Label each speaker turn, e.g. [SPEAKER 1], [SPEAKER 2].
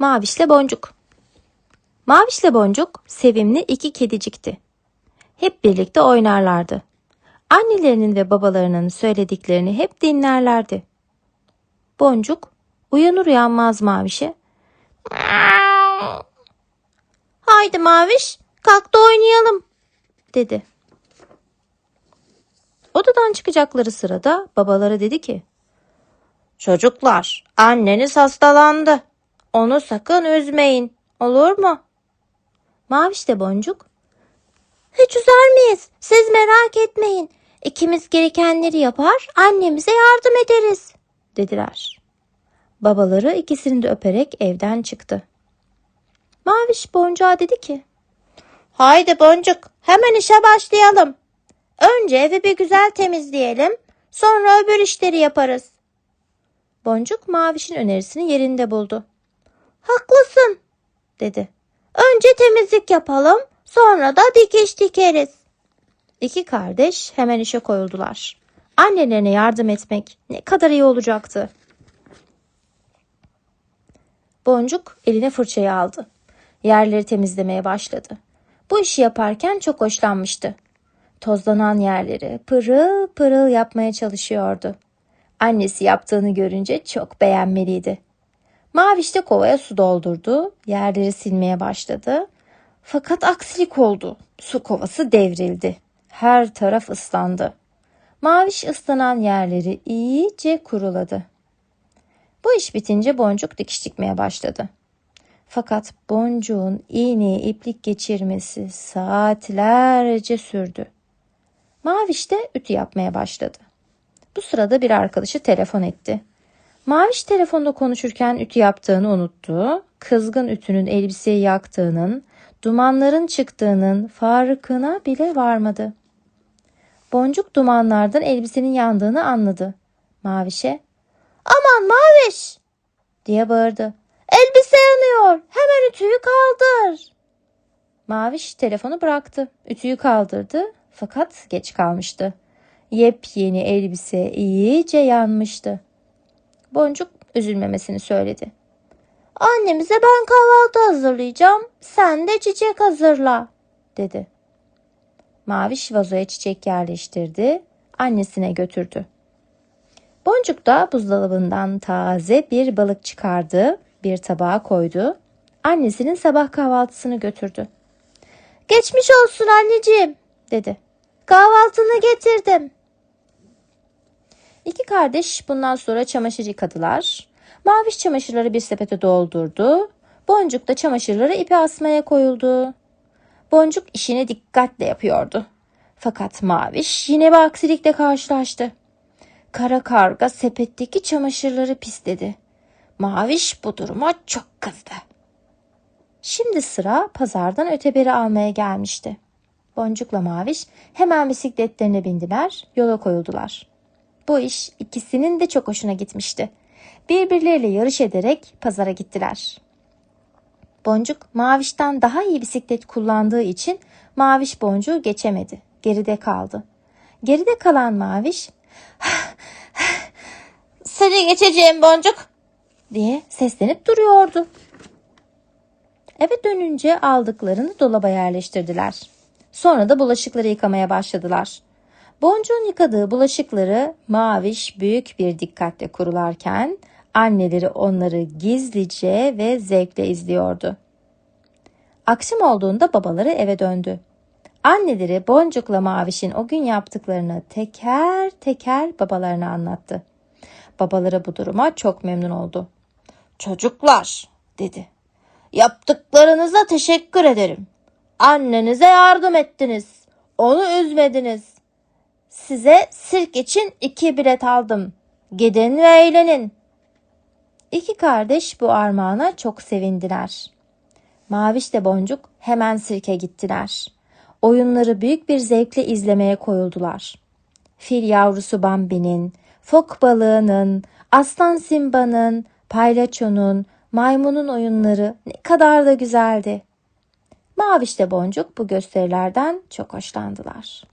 [SPEAKER 1] Mavişle Boncuk Mavişle Boncuk sevimli iki kedicikti. Hep birlikte oynarlardı. Annelerinin ve babalarının söylediklerini hep dinlerlerdi. Boncuk uyanır uyanmaz Maviş'e Haydi Maviş kalk da oynayalım dedi. Odadan çıkacakları sırada babaları dedi ki Çocuklar anneniz hastalandı. Onu sakın üzmeyin olur mu? Maviş de boncuk hiç üzer miyiz? Siz merak etmeyin. İkimiz gerekenleri yapar, annemize yardım ederiz, dediler. Babaları ikisini de öperek evden çıktı. Maviş boncuğa dedi ki, Haydi boncuk, hemen işe başlayalım. Önce evi bir güzel temizleyelim, sonra öbür işleri yaparız. Boncuk Maviş'in önerisini yerinde buldu. Haklısın, dedi. Önce temizlik yapalım, sonra da dikiş dikeriz. İki kardeş hemen işe koyuldular. Annelerine yardım etmek ne kadar iyi olacaktı. Boncuk eline fırçayı aldı. Yerleri temizlemeye başladı. Bu işi yaparken çok hoşlanmıştı. Tozlanan yerleri pırıl pırıl yapmaya çalışıyordu. Annesi yaptığını görünce çok beğenmeliydi. Maviş de kovaya su doldurdu, yerleri silmeye başladı. Fakat aksilik oldu. Su kovası devrildi. Her taraf ıslandı. Maviş ıslanan yerleri iyice kuruladı. Bu iş bitince boncuk dikiş dikmeye başladı. Fakat boncuğun iğneye iplik geçirmesi saatlerce sürdü. Maviş de ütü yapmaya başladı. Bu sırada bir arkadaşı telefon etti. Maviş telefonda konuşurken ütü yaptığını unuttu. Kızgın ütünün elbiseyi yaktığının, dumanların çıktığının farkına bile varmadı. Boncuk dumanlardan elbisenin yandığını anladı. Maviş'e "Aman Maviş!" diye bağırdı. "Elbise yanıyor. Hemen ütüyü kaldır." Maviş telefonu bıraktı. Ütüyü kaldırdı fakat geç kalmıştı. Yepyeni elbise iyice yanmıştı. Boncuk üzülmemesini söyledi. Annemize ben kahvaltı hazırlayacağım. Sen de çiçek hazırla dedi. Maviş vazoya çiçek yerleştirdi. Annesine götürdü. Boncuk da buzdolabından taze bir balık çıkardı. Bir tabağa koydu. Annesinin sabah kahvaltısını götürdü. Geçmiş olsun anneciğim dedi. Kahvaltını getirdim. İki kardeş bundan sonra çamaşır yıkadılar. Maviş çamaşırları bir sepete doldurdu. Boncuk da çamaşırları ipe asmaya koyuldu. Boncuk işini dikkatle yapıyordu. Fakat Maviş yine bir aksilikle karşılaştı. Kara karga sepetteki çamaşırları pisledi. Maviş bu duruma çok kızdı. Şimdi sıra pazardan öteberi almaya gelmişti. Boncukla Maviş hemen bisikletlerine bindiler, yola koyuldular. Bu iş ikisinin de çok hoşuna gitmişti. Birbirleriyle yarış ederek pazara gittiler. Boncuk Maviş'ten daha iyi bisiklet kullandığı için Maviş Boncuk'u geçemedi. Geride kaldı. Geride kalan Maviş seni geçeceğim Boncuk diye seslenip duruyordu. Eve dönünce aldıklarını dolaba yerleştirdiler. Sonra da bulaşıkları yıkamaya başladılar. Boncuğun yıkadığı bulaşıkları Maviş büyük bir dikkatle kurularken anneleri onları gizlice ve zevkle izliyordu. Akşam olduğunda babaları eve döndü. Anneleri Boncuk'la Maviş'in o gün yaptıklarını teker teker babalarına anlattı. Babaları bu duruma çok memnun oldu. Çocuklar dedi. Yaptıklarınıza teşekkür ederim. Annenize yardım ettiniz. Onu üzmediniz. Size sirk için iki bilet aldım. Gidin ve eğlenin. İki kardeş bu armağana çok sevindiler. Maviş de Boncuk hemen sirke gittiler. Oyunları büyük bir zevkle izlemeye koyuldular. Fil yavrusu Bambi'nin, fok balığının, aslan Simba'nın, paylaçonun, maymunun oyunları ne kadar da güzeldi. Maviş de Boncuk bu gösterilerden çok hoşlandılar.